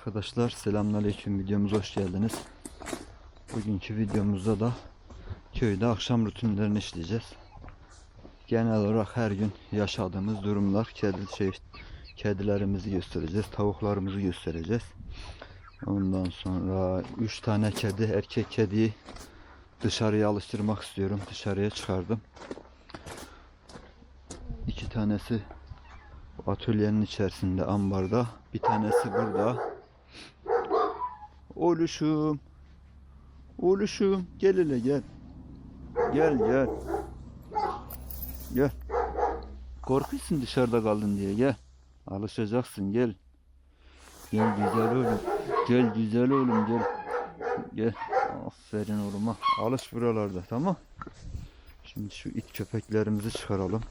Arkadaşlar selamünaleyküm videomuza hoş geldiniz. Bugünkü videomuzda da köyde akşam rutinlerini işleyeceğiz. Genel olarak her gün yaşadığımız durumlar, kedi şey, kedilerimizi göstereceğiz, tavuklarımızı göstereceğiz. Ondan sonra 3 tane kedi, erkek kediyi dışarıya alıştırmak istiyorum. Dışarıya çıkardım. İki tanesi atölyenin içerisinde ambarda. Bir tanesi burada. Oluşum. Oluşum. Gel hele gel. Gel gel. Gel. Korkuyorsun dışarıda kaldın diye gel. Alışacaksın gel. Gel güzel oğlum. Gel güzel oğlum gel. Gel. Aferin oğluma. Alış buralarda tamam. Şimdi şu it köpeklerimizi çıkaralım.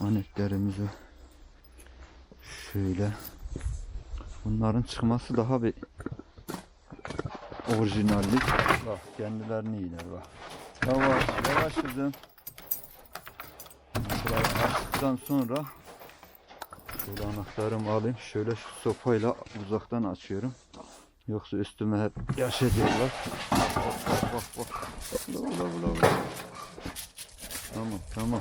Anetlerimizi. Şöyle. Bunların çıkması daha bir orijinallik. Bak kendilerini iyiler bak. Yavaş yavaş kızım. Burayı açtıktan sonra şöyle anahtarımı alayım. Şöyle şu sopayla uzaktan açıyorum. Yoksa üstüme hep yaş ediyorlar. Bak bak bak bula bula bula. Tamam tamam.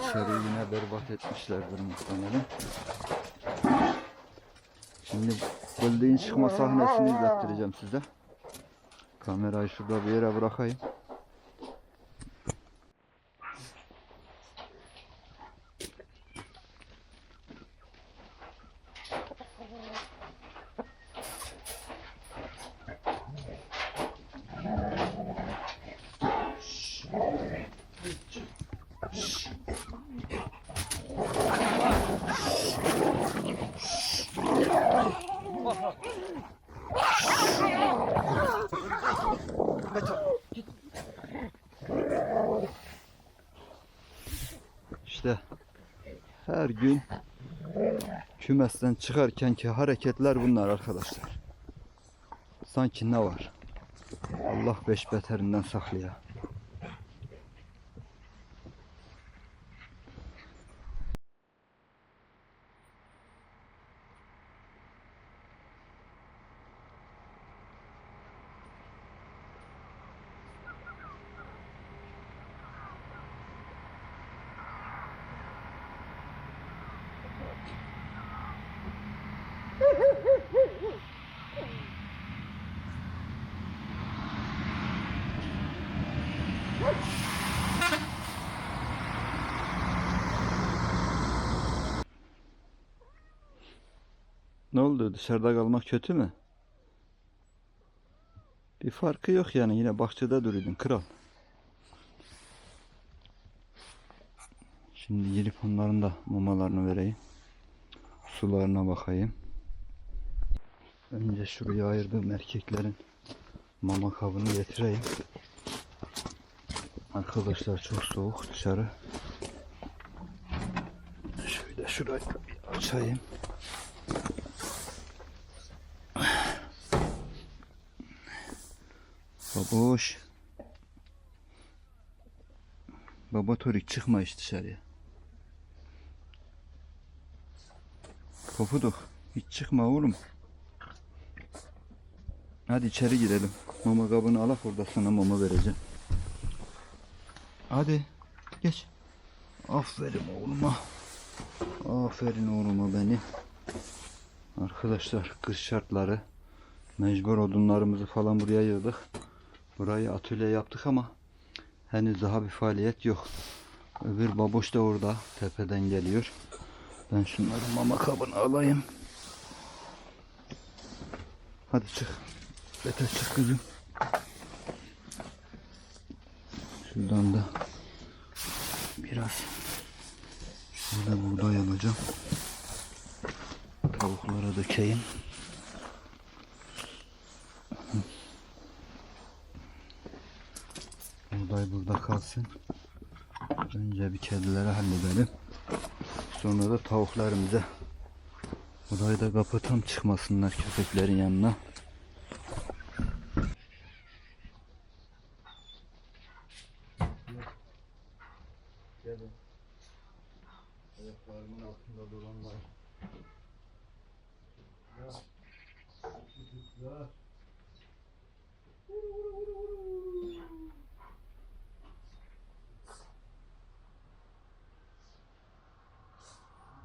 Dışarıyı yine berbat etmişlerdir muhtemelen. Şimdi bildiğin çıkma sahnesini izlettireceğim size. Kamerayı şurada bir yere bırakayım. İşte her gün kümesten çıkarkenki hareketler bunlar arkadaşlar. Sanki ne var? Allah beş beterinden saklaya. Ne oldu? Dışarıda kalmak kötü mü? Bir farkı yok yani. Yine bahçede duruyordun kral. Şimdi gelip onların da mamalarını vereyim. Sularına bakayım. Önce şuraya ayırdığım erkeklerin mama kabını getireyim. Arkadaşlar çok soğuk dışarı. Şöyle şurayı bir açayım. Baboş. Baba Torik çıkma hiç dışarıya. Pofuduk hiç çıkma oğlum. Hadi içeri girelim. Mama kabını alak orada sana mama vereceğim. Hadi geç. Aferin oğluma. Aferin oğluma beni. Arkadaşlar kış şartları mecbur odunlarımızı falan buraya yığdık. Burayı atölye yaptık ama henüz daha bir faaliyet yok. Öbür baboş da orada tepeden geliyor. Ben şunları mama kabını alayım. Hadi çık. Bete çık kızım. Şuradan da biraz şöyle buğday alacağım. Tavuklara dökeyim. Buğday burada kalsın. Önce bir kedileri halledelim. Sonra da tavuklarımıza Burayı da kapatam çıkmasınlar köpeklerin yanına.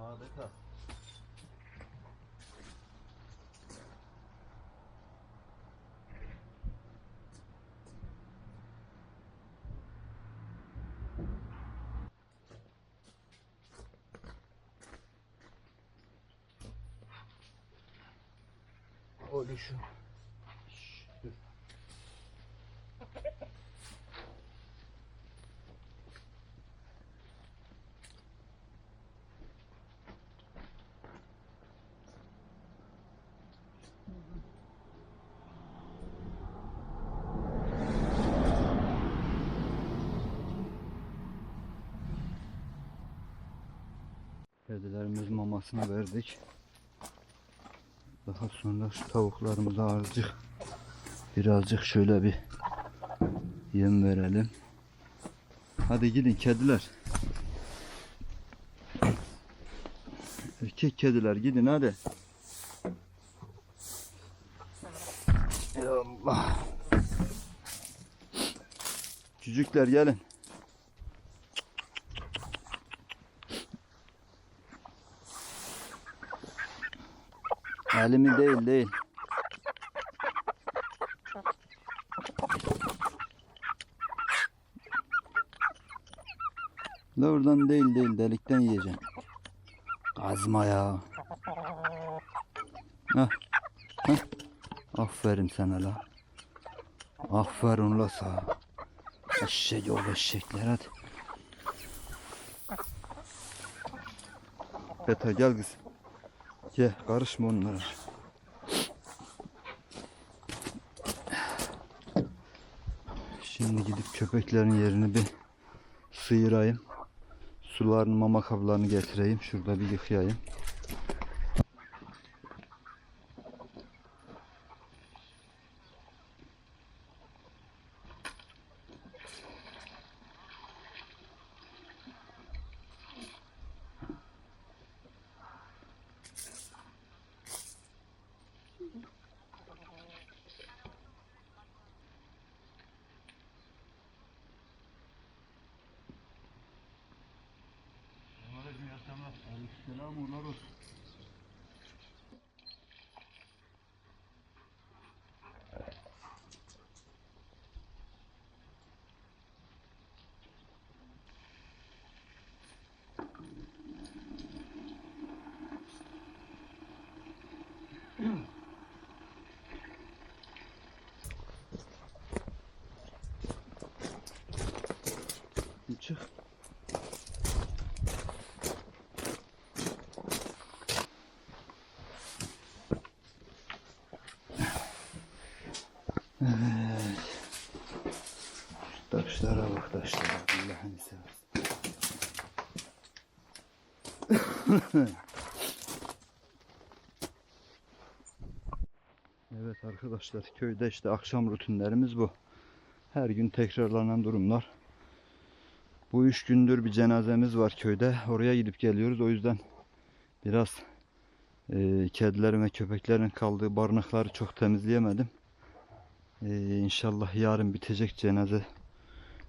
Adeta. Oluşum. Kedilerimiz mamasını verdik. Daha sonra şu tavuklarımıza azıcık birazcık şöyle bir yem verelim. Hadi gidin kediler. Erkek kediler gidin hadi. Allah. Çocuklar gelin. Elimi değil değil. Oradan değil değil delikten yiyeceğim. Kazma ya. Hah. Hah. Aferin sana la. Aferin la sana. Eşek ol eşekler hadi. Beta gel kız. Gel karışma onlara. Şimdi gidip köpeklerin yerini bir sıyırayım. Sularını mama kablarını getireyim. Şurada bir yıkayayım. seleccionamos unos Evet. Şu taşlara bak taşlara. Allah'ını evet arkadaşlar köyde işte akşam rutinlerimiz bu. Her gün tekrarlanan durumlar. Bu üç gündür bir cenazemiz var köyde. Oraya gidip geliyoruz. O yüzden biraz e, kedilerin ve köpeklerin kaldığı barınakları çok temizleyemedim. Ee, inşallah yarın bitecek cenaze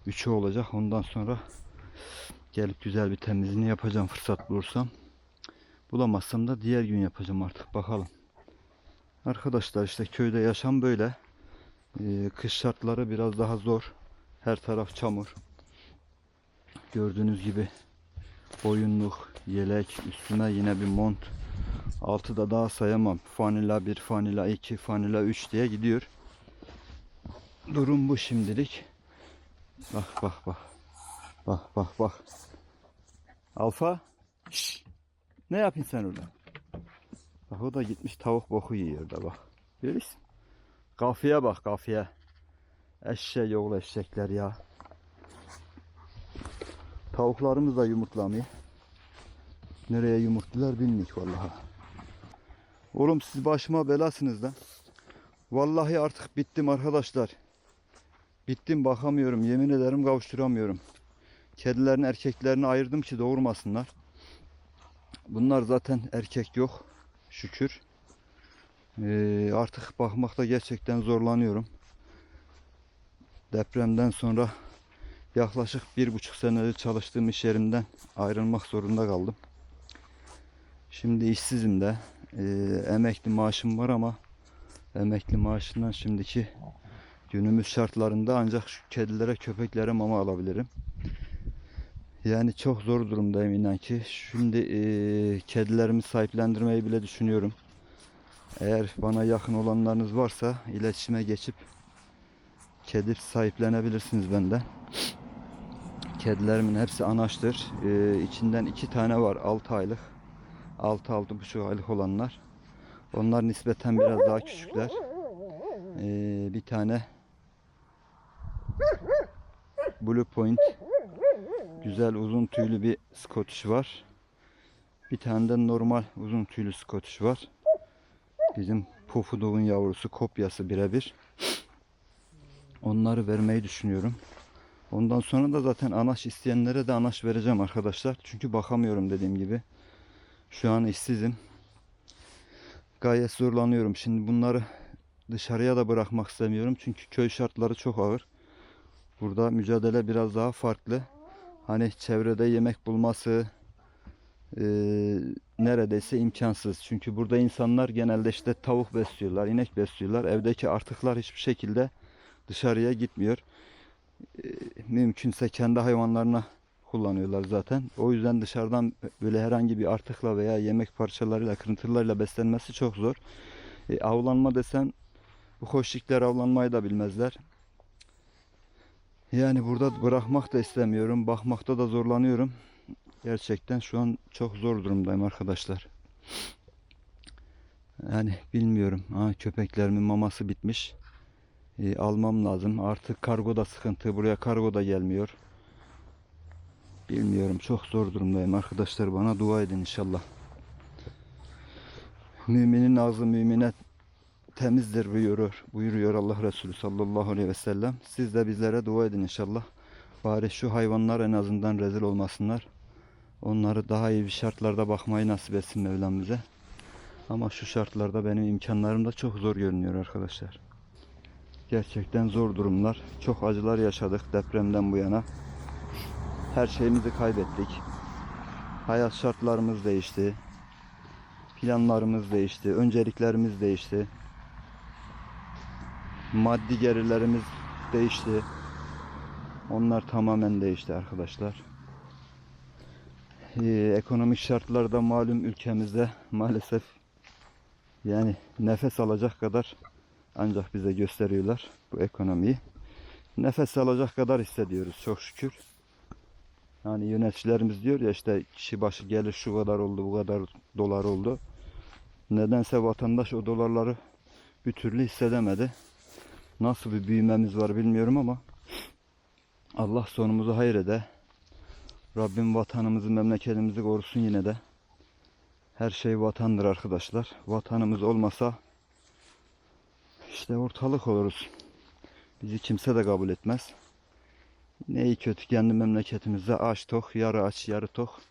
üçü olacak. Ondan sonra gelip güzel bir temizliğini yapacağım fırsat bulursam. Bulamazsam da diğer gün yapacağım artık bakalım. Arkadaşlar işte köyde yaşam böyle. Ee, kış şartları biraz daha zor. Her taraf çamur. Gördüğünüz gibi boyunluk, yelek, üstüme yine bir mont. Altıda daha sayamam. Fanila 1, fanila 2, fanila 3 diye gidiyor. Durum bu şimdilik. Bak bak bak. Bak bak bak. Alfa. Şşş. Ne yapıyorsun sen orada? Bak o da gitmiş tavuk boku yiyor da bak. Görüyorsun. Kafaya bak kafaya. Eşek oğlu eşekler ya. Tavuklarımız da yumurtlamıyor. Nereye yumurtlular bilmiyorum vallahi. Oğlum siz başıma belasınız lan. Vallahi artık bittim arkadaşlar. Bittim bakamıyorum. Yemin ederim kavuşturamıyorum. Kedilerin erkeklerini ayırdım ki doğurmasınlar. Bunlar zaten erkek yok. Şükür. Ee, artık bakmakta gerçekten zorlanıyorum. Depremden sonra yaklaşık bir buçuk senedir çalıştığım iş yerimden ayrılmak zorunda kaldım. Şimdi işsizim de. Ee, emekli maaşım var ama emekli maaşından şimdiki günümüz şartlarında ancak şu kedilere köpeklere mama alabilirim. Yani çok zor durumdayım inan ki. Şimdi eee kedilerimi sahiplendirmeyi bile düşünüyorum. Eğer bana yakın olanlarınız varsa iletişime geçip kedi sahiplenebilirsiniz benden. Kedilerimin hepsi anaçtır. Eee içinden iki tane var 6 aylık. 6-6,5 aylık olanlar. Onlar nispeten biraz daha küçükler. Eee, bir tane Blue Point güzel uzun tüylü bir Scottish var. Bir tane de normal uzun tüylü Scottish var. Bizim Pufuduk'un yavrusu kopyası birebir. Onları vermeyi düşünüyorum. Ondan sonra da zaten anaç isteyenlere de anaç vereceğim arkadaşlar. Çünkü bakamıyorum dediğim gibi. Şu an işsizim. Gayet zorlanıyorum. Şimdi bunları dışarıya da bırakmak istemiyorum. Çünkü köy şartları çok ağır. Burada mücadele biraz daha farklı. Hani çevrede yemek bulması e, neredeyse imkansız. Çünkü burada insanlar genelde işte tavuk besliyorlar, inek besliyorlar. Evdeki artıklar hiçbir şekilde dışarıya gitmiyor. E, mümkünse kendi hayvanlarına kullanıyorlar zaten. O yüzden dışarıdan böyle herhangi bir artıkla veya yemek parçalarıyla, kırıntılarıyla beslenmesi çok zor. E, avlanma desen bu hoşlikler avlanmayı da bilmezler. Yani burada bırakmak da istemiyorum. Bakmakta da zorlanıyorum. Gerçekten şu an çok zor durumdayım arkadaşlar. Yani bilmiyorum. Ha, köpeklerimin maması bitmiş. E, almam lazım. Artık kargo da sıkıntı. Buraya kargo da gelmiyor. Bilmiyorum. Çok zor durumdayım arkadaşlar. Bana dua edin inşallah. Müminin ağzı mümine temizdir buyuruyor, buyuruyor Allah Resulü sallallahu aleyhi ve sellem. Siz de bizlere dua edin inşallah. Bari şu hayvanlar en azından rezil olmasınlar. Onları daha iyi bir şartlarda bakmayı nasip etsin Mevlam bize. Ama şu şartlarda benim imkanlarım da çok zor görünüyor arkadaşlar. Gerçekten zor durumlar. Çok acılar yaşadık depremden bu yana. Her şeyimizi kaybettik. Hayat şartlarımız değişti. Planlarımız değişti. Önceliklerimiz değişti. Maddi gelirlerimiz değişti. Onlar tamamen değişti arkadaşlar. Ee, ekonomik şartlar malum ülkemizde maalesef yani nefes alacak kadar ancak bize gösteriyorlar bu ekonomiyi. Nefes alacak kadar hissediyoruz çok şükür. Yani yöneticilerimiz diyor ya işte kişi başı gelir şu kadar oldu bu kadar dolar oldu. Nedense vatandaş o dolarları bir türlü hissedemedi. Nasıl bir büyümemiz var bilmiyorum ama Allah sonumuzu hayır ede. Rabbim vatanımızı, memleketimizi korusun yine de. Her şey vatandır arkadaşlar. Vatanımız olmasa işte ortalık oluruz. Bizi kimse de kabul etmez. Ne iyi kötü kendi memleketimizde aç tok, yarı aç, yarı tok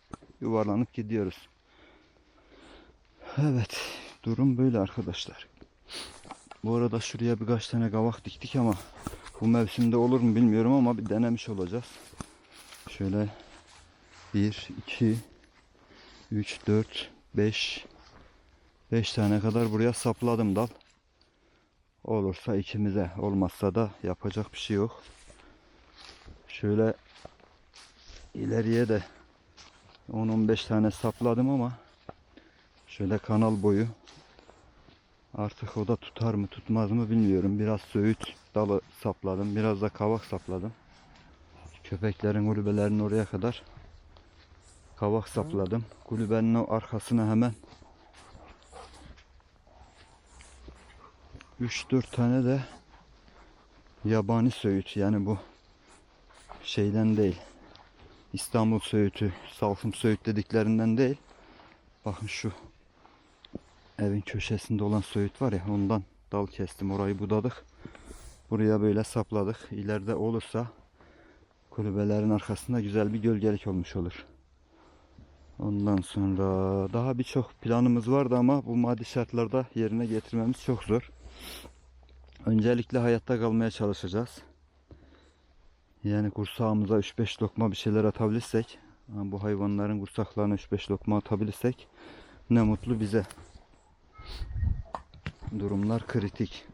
yuvarlanıp gidiyoruz. Evet, durum böyle arkadaşlar. Bu arada şuraya birkaç tane kavak diktik ama bu mevsimde olur mu bilmiyorum ama bir denemiş olacağız. Şöyle 1, 2, 3, 4, 5 5 tane kadar buraya sapladım dal. Olursa ikimize olmazsa da yapacak bir şey yok. Şöyle ileriye de 10-15 tane sapladım ama şöyle kanal boyu Artık o da tutar mı tutmaz mı bilmiyorum. Biraz söğüt dalı sapladım. Biraz da kavak sapladım. Köpeklerin kulübelerinin oraya kadar kavak sapladım. Kulübenin o arkasına hemen 3-4 tane de yabani söğüt yani bu şeyden değil. İstanbul söğütü, salkım söğüt dediklerinden değil. Bakın şu evin köşesinde olan söğüt var ya ondan dal kestim orayı budadık. Buraya böyle sapladık. İleride olursa kulübelerin arkasında güzel bir gölgelik olmuş olur. Ondan sonra daha birçok planımız vardı ama bu maddi şartlarda yerine getirmemiz çok zor. Öncelikle hayatta kalmaya çalışacağız. Yani kursağımıza 3-5 lokma bir şeyler atabilirsek, bu hayvanların kursaklarına 3-5 lokma atabilirsek ne mutlu bize. Durumlar kritik.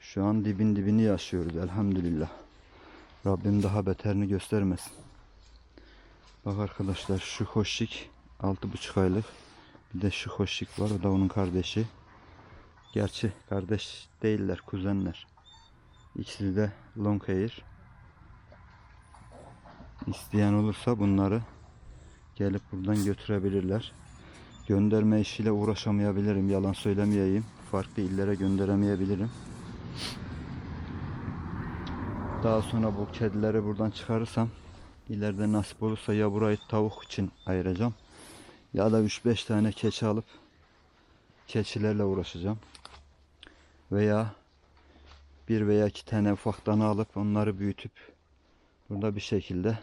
Şu an dibin dibini yaşıyoruz elhamdülillah. Rabbim daha beterini göstermesin. Bak arkadaşlar şu hoşik 6,5 aylık. Bir de şu hoşik var o da onun kardeşi. Gerçi kardeş değiller kuzenler. İkisi de long hair. İsteyen olursa bunları gelip buradan götürebilirler. Gönderme işiyle uğraşamayabilirim. Yalan söylemeyeyim. Farklı illere gönderemeyebilirim. Daha sonra bu kedileri buradan çıkarırsam ileride nasip olursa ya burayı tavuk için ayıracağım ya da 3-5 tane keçi alıp keçilerle uğraşacağım. Veya bir veya iki tane ufak dana alıp onları büyütüp burada bir şekilde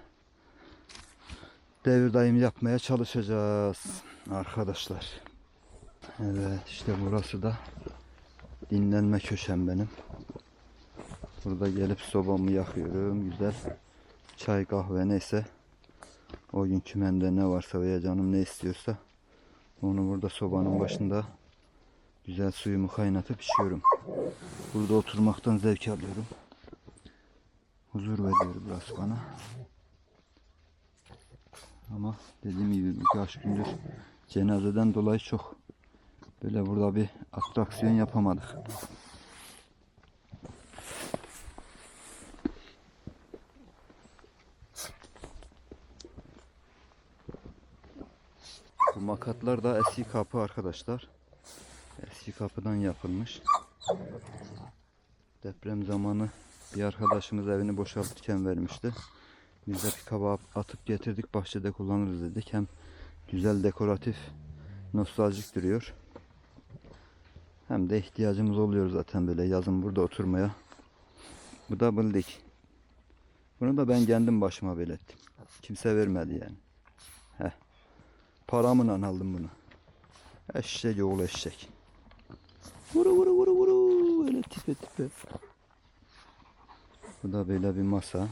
devir daim yapmaya çalışacağız arkadaşlar. Evet işte burası da dinlenme köşem benim. Burada gelip sobamı yakıyorum. Güzel çay kahve neyse o günkü mende ne varsa veya canım ne istiyorsa onu burada sobanın başında güzel suyumu kaynatıp içiyorum. Burada oturmaktan zevk alıyorum. Huzur veriyor burası bana. Ama dediğim gibi birkaç gündür cenazeden dolayı çok böyle burada bir atraksiyon yapamadık. Bu makatlar da eski kapı arkadaşlar. Eski kapıdan yapılmış. Deprem zamanı bir arkadaşımız evini boşaltırken vermişti. Biz de pikaba atıp getirdik bahçede kullanırız dedik. Hem güzel dekoratif nostaljik duruyor. Hem de ihtiyacımız oluyor zaten böyle yazın burada oturmaya. Bu da bildik. Bunu da ben kendim başıma belirttim. Kimse vermedi yani. Heh. Paramla aldım bunu. Eşek oğlu eşek. Vuru vuru vuru vuru. Öyle tipe tipe. Bu da böyle bir masa.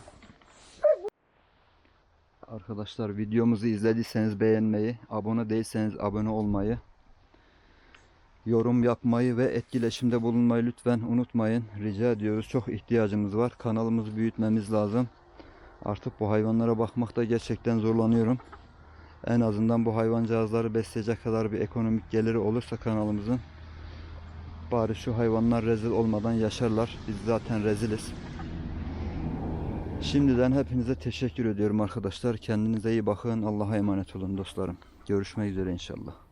Arkadaşlar videomuzu izlediyseniz beğenmeyi, abone değilseniz abone olmayı, yorum yapmayı ve etkileşimde bulunmayı lütfen unutmayın. Rica ediyoruz. Çok ihtiyacımız var. Kanalımızı büyütmemiz lazım. Artık bu hayvanlara bakmakta gerçekten zorlanıyorum. En azından bu hayvancağızları besleyecek kadar bir ekonomik geliri olursa kanalımızın bari şu hayvanlar rezil olmadan yaşarlar. Biz zaten reziliz. Şimdiden hepinize teşekkür ediyorum arkadaşlar. Kendinize iyi bakın. Allah'a emanet olun dostlarım. Görüşmek üzere inşallah.